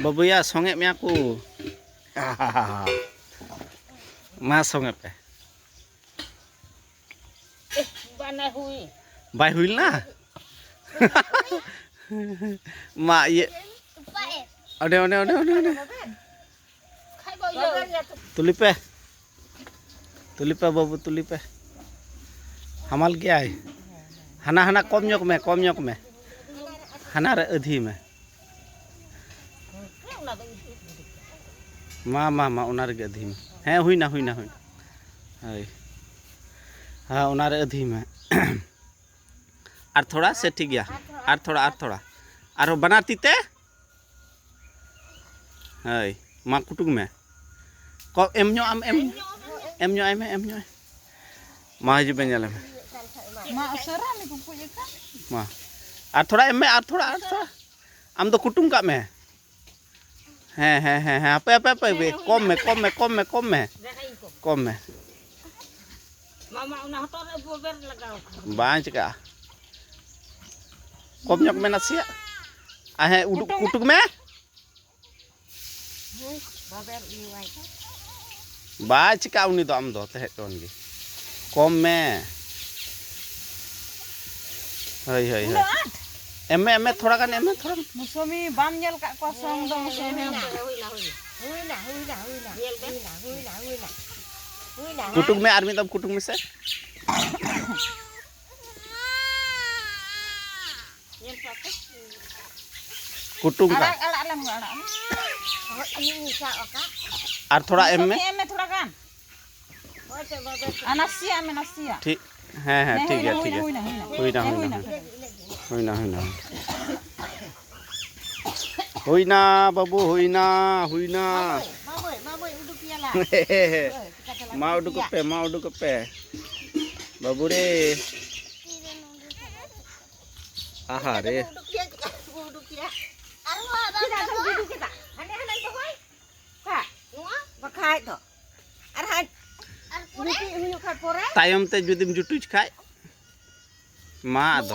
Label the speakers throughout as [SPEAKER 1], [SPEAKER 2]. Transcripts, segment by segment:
[SPEAKER 1] Babuya, songep mi aku. Mas songep eh.
[SPEAKER 2] Eh, banai hui.
[SPEAKER 1] Bai hui lah. Mak ye. Ode ode ode ode ode. Tulip eh. Tulip eh babu tulip eh. Hamal kya hai? Hana hana kom nyok me kom nyok me.
[SPEAKER 3] Hana
[SPEAKER 1] re adhi me. ᱢᱟ ᱢᱟ ᱢᱟ ᱚᱱᱟ ᱨᱮᱜᱮ ᱟᱹᱫᱷᱤ ᱢᱮ ᱦᱮᱸ ᱦᱩᱭᱱᱟ ᱦᱩᱭᱱᱟ ᱦᱩᱭᱱᱟ ᱦᱳᱭ ᱦᱮᱸ ᱚᱱᱟ ᱨᱮ ᱟᱹᱫᱷᱤ ᱢᱮ ᱟᱨ ᱛᱷᱚᱲᱟ ᱥᱮ ᱴᱷᱤᱠ ᱜᱮᱭᱟ
[SPEAKER 3] ᱟᱨ ᱛᱷᱚᱲᱟ ᱟᱨ
[SPEAKER 1] ᱛᱷᱚᱲᱟ ᱟᱨᱦᱚᱸ ᱵᱟᱱᱟᱨ ᱛᱤᱛᱮ ᱦᱳᱭ ᱢᱟ ᱠᱩᱴᱩᱝ ᱢᱮ ᱠᱚ ᱮᱢ ᱧᱚᱜ ᱟᱢ ᱮᱢ ᱮᱢ ᱧᱚᱜ ᱟᱭ ᱢᱮ ᱮᱢ ᱧᱚᱜ ᱟᱭ ᱢᱟ ᱦᱤᱡᱩᱜ ᱢᱮ ᱧᱮᱞᱮ ᱢᱮ
[SPEAKER 4] ᱢᱟ ᱩᱥᱟᱹᱨᱟ ᱞᱮ ᱠᱩᱠᱩᱡ ᱟᱠᱟ
[SPEAKER 1] ᱢᱟ ᱟᱨ ᱛᱷᱚᱲᱟ ᱮᱢ ᱢᱮ ᱟᱨ ᱛᱷᱚᱲᱟ ᱟᱨ ᱛᱷᱚᱲᱟ ᱟᱢ ᱫᱚ ᱠᱩᱴᱩᱝ ᱠᱟᱜ ᱢᱮ হ্যাঁ হ্যাঁ হ্যাঁ হ্যাঁ আপে আপে আপে কমে কমে কমে কমে কমে bang cika komnyok mena sia ahe uduk kutuk me bang cika uni do am do teh ton gi kom me hoi hoi
[SPEAKER 4] hoi
[SPEAKER 1] एम एम थोड़ा एम थोड़ा
[SPEAKER 4] मौसमी
[SPEAKER 3] कुटुक
[SPEAKER 1] में आर्मी कुटुक में से कुटुक का और थोड़ा एम में
[SPEAKER 4] एम में थोड़ा अनसिया में नसिया
[SPEAKER 1] ठीक है है ठीक है ठीक है
[SPEAKER 4] हुई ना हुई ना
[SPEAKER 1] হই না হই না। হই না বাবু হই না হই না।
[SPEAKER 3] মা উডুক
[SPEAKER 1] পে মা উডুক পে বাবু রে। আহা রে। ᱛᱟᱭᱚᱢ ᱛᱮ ᱡᱩᱫᱤᱢ ᱡᱩᱴᱩᱡ ᱠᱷᱟᱡ ᱢᱟ ᱟᱫᱚ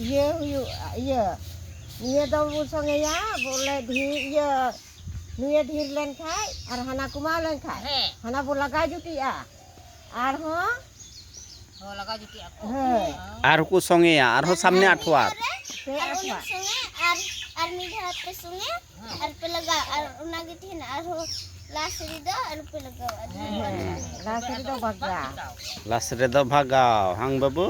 [SPEAKER 3] iya. Iya. Nia di len khai, ar hana kuma len khai.
[SPEAKER 2] He,
[SPEAKER 3] Hana bola gaju ti ya. Ar ho,
[SPEAKER 2] ho laga juki aku. he,
[SPEAKER 1] আর কো সঙ্গে আর হো সামনে আঠোয়ার
[SPEAKER 3] te apa?
[SPEAKER 5] sungai ar ar midha pe sungai ar pe laga ar una gitin ar ho lasri do ar pe laga ar
[SPEAKER 2] Rasa itu baga. Kau.
[SPEAKER 1] Last রে দ ভাগাও হাং বাবু